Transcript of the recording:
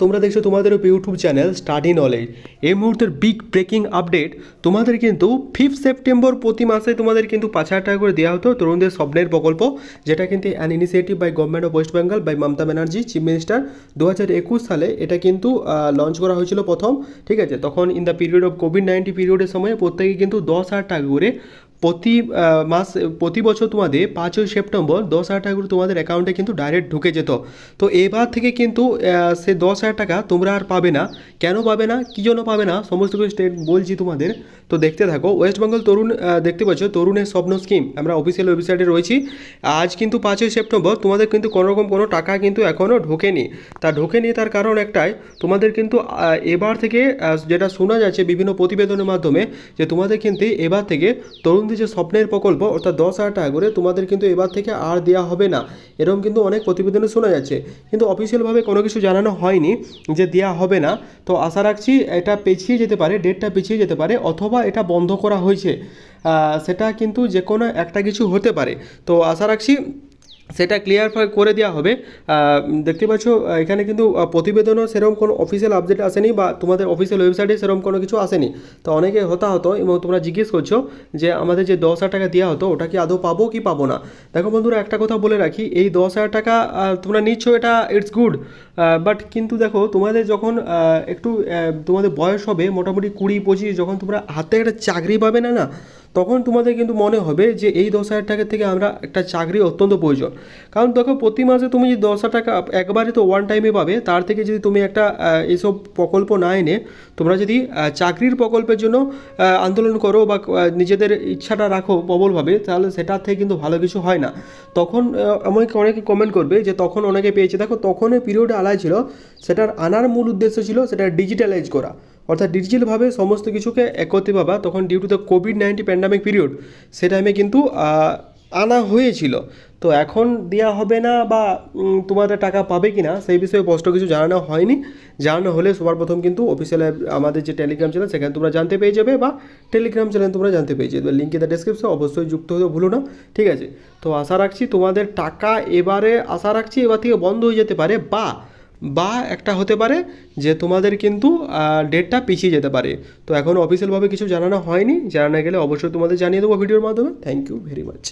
তোমরা দেখছ তোমাদের ইউটিউব চ্যানেল স্টাডি নলেজ। এই মুহূর্তের বিগ ব্রেকিং আপডেট তোমাদের কিন্তু ফিফথ সেপ্টেম্বর প্রতি মাসে তোমাদের কিন্তু পাঁচ হাজার টাকা করে দেওয়া হতো তরুণদের স্বপ্নের প্রকল্প, যেটা কিন্তু an initiative by government of West Bengal by Mamata Banerjee chief minister দু হাজার একুশ সালে। এটা কিন্তু লঞ্চ করা হয়েছিল প্রথম, ঠিক আছে? তখন in the period of COVID nineteen পিরিয়ডের সময় প্রত্যেকে কিন্তু দশ হাজার টাকা করে প্রতি মাস, প্রতি বছর তোমাদের পাঁচই সেপ্টেম্বর দশ হাজার টাকা করে তোমাদের অ্যাকাউন্টে কিন্তু ডাইরেক্ট ঢুকে যেত। তো এবার থেকে কিন্তু সে দশ হাজার টাকা তোমরা আর পাবে না। কেন পাবে না? কী জন্য পাবে না? সমস্ত কিছু স্টেট বলছি তোমাদের। তো দেখতে থাকো ওয়েস্ট বেঙ্গল তরুণ দেখতে পাচ্ছ, তরুণের স্বপ্ন স্কিম আমরা অফিসিয়াল ওয়েবসাইটে রয়েছি। আজ কিন্তু পাঁচই সেপ্টেম্বর, তোমাদের কিন্তু কোনো রকম কোনো টাকা কিন্তু এখনও ঢোকেনি। তা ঢোকেনি তার কারণ একটাই, তোমাদের কিন্তু এবার থেকে যেটা শোনা যাচ্ছে বিভিন্ন প্রতিবেদনের মাধ্যমে, যে তোমাদের কিন্তু এবার থেকে তরুণদের যে স্বপ্নের প্রকল্প, অর্থাৎ দশ হাজার টাকা করে তোমাদের কিন্তু এবার থেকে আর দেওয়া হবে না। এরকম কিন্তু অনেক প্রতিবেদনে শোনা যাচ্ছে। কিন্তু অফিসিয়ালভাবে কোনো কিছু জানানো হয়নি যে দেওয়া হবে না। তো আশা রাখছি এটা পেছিয়ে যেতে পারে, ডেটটা পেছিয়ে যেতে পারে, অথবা এটা বন্ধ করা হয়েছে। সেটা কিন্তু যে কোনো একটা কিছু হতে পারে। তো আশা রাখছি সেটা ক্লিয়ার করে দেওয়া হবে। দেখতে পাচ্ছ, এখানে কিন্তু প্রতিবেদনও সেরকম কোনো অফিসিয়াল আপডেট আসেনি বা তোমাদের অফিসিয়াল ওয়েবসাইটে সেরকম কোনো কিছু আসেনি। তো অনেকে হতা হতো এবং তোমরা জিজ্ঞেস করছ যে আমাদের যে দশ হাজার টাকা দেওয়া হতো, ওটা কি আদৌ পাবো কি পাবো না? দেখো বন্ধুরা, একটা কথা বলে রাখি, এই দশ হাজার টাকা তোমরা নিচ্ছ, এটা ইটস গুড বাট কিন্তু দেখো, তোমাদের যখন একটু তোমাদের বয়স হবে, মোটামুটি কুড়ি পঁচিশ, যখন তোমরা হাতে একটা চাকরি পাবে না না তখন তোমাদের কিন্তু মনে হবে যে এই দশ হাজার টাকা থেকে আমরা একটা চাকরি অত্যন্ত প্রয়োজন। কারণ দেখো প্রতি মাসে তুমি যদি দশ হাজার টাকা একবারে তো ওয়ান টাইমে পাবে তার থেকে যদি তুমি একটা আহ, এইসব প্রকল্প না এনে তোমরা যদি চাকরির প্রকল্পের জন্য আন্দোলন করো বা নিজেদের ইচ্ছাটা রাখো প্রবলভাবে তাহলে সেটার থেকে কিন্তু ভালো কিছু হয় না। তখন আমাকে অনেকে কমেন্ট করবে যে তখন অনেকে পেয়েছে। দেখো তখনের পিরিয়ড আলাদা ছিল সেটার আনার মূল উদ্দেশ্য ছিল সেটা ডিজিটালাইজ করা। অর্থাৎ ডিজিটালভাবে সমস্ত কিছুকে একত্রে পাবা তখন due to the COVID nineteen pandemic period সে টাইমে কিন্তু আনা হয়েছিল। তো এখন দেওয়া হবে না বা তোমাদের টাকা পাবে কি না সেই বিষয়ে স্পষ্ট কিছু জানানো হয়নি। জানানো হলে সবার প্রথম কিন্তু অফিসিয়াল আমাদের যে টেলিগ্রাম চ্যানেল সেখানে তোমরা জানতে পেয়ে যাবে বা টেলিগ্রাম চ্যানেল তোমরা জানতে পেয়ে যাবে। লিঙ্ক ইন দ্য ডেসক্রিপশন অবশ্যই যুক্ত হতে ভুলো না, ঠিক আছে? তো আশা রাখছি তোমাদের টাকা এবারে, আশা রাখছি এবার থেকে বন্ধ হয়ে যেতে পারে বা বা একটা হতে পারে যে তোমাদের কিন্তু ডেটটা পিছিয়ে যেতে পারে। তো এখন অফিসিয়ালভাবে কিছু জানানো হয়নি। জানানো গেলে অবশ্যই তোমাদের জানিয়ে দেবো ভিডিওর মাধ্যমে। Thank you very much